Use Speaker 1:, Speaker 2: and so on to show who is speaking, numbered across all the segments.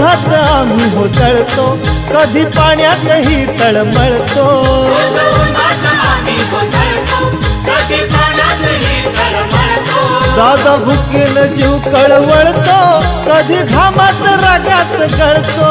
Speaker 1: रोज आम्ही होतळतो. कधी पाण्यातही तळमळतो. दादा भुकेन जीव कळवळतो. कधी घामात रागात गळतो.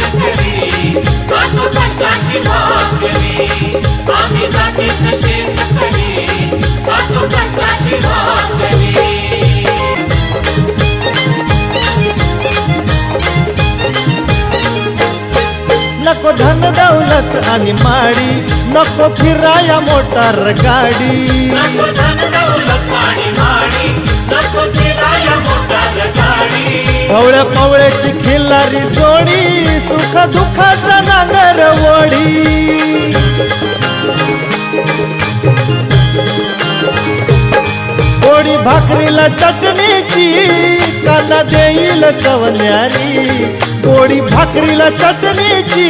Speaker 1: नको धन दौलत आणि माडी नको फिराया मोटार गाडी. पवळ्या पवळ्याची खिल्लारी जोडी सुख दुःखाचा नांगर वडी. गोडी भाकरीला चटणीची कांदा देईल कवन्यारी पोळी भाकरीला चटणीची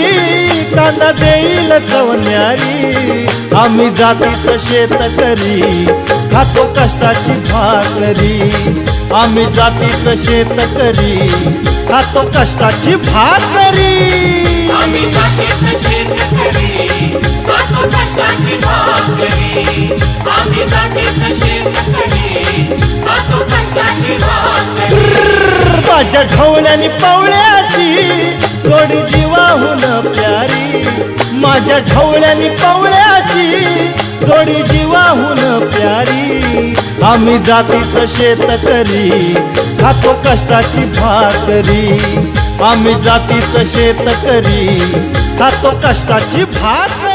Speaker 1: कांदा देईल कवन्यारी आम्ही जातीचं शेतकरी खातो कष्टाची भाकरी. आम्ही जातीचं शेतकरी खातो कष्टाची भाकरी.
Speaker 2: आम्ही जातीचं शेतकरी खातो कष्टाची भाकरी. आम्ही जातीचं शेतकरी.
Speaker 1: माझ्या ढवळ्यानी पावळ्याची जोडी जीवाहून प्यारी. माझ्या ढवळ्यानी पावळ्याची जोडी जीवाहून प्यारी. आम्ही जातीचं शेतकरी खातो कष्टाची भाकरी. आम्ही जातीचं शेतकरी खातो कष्टाची भाकरी.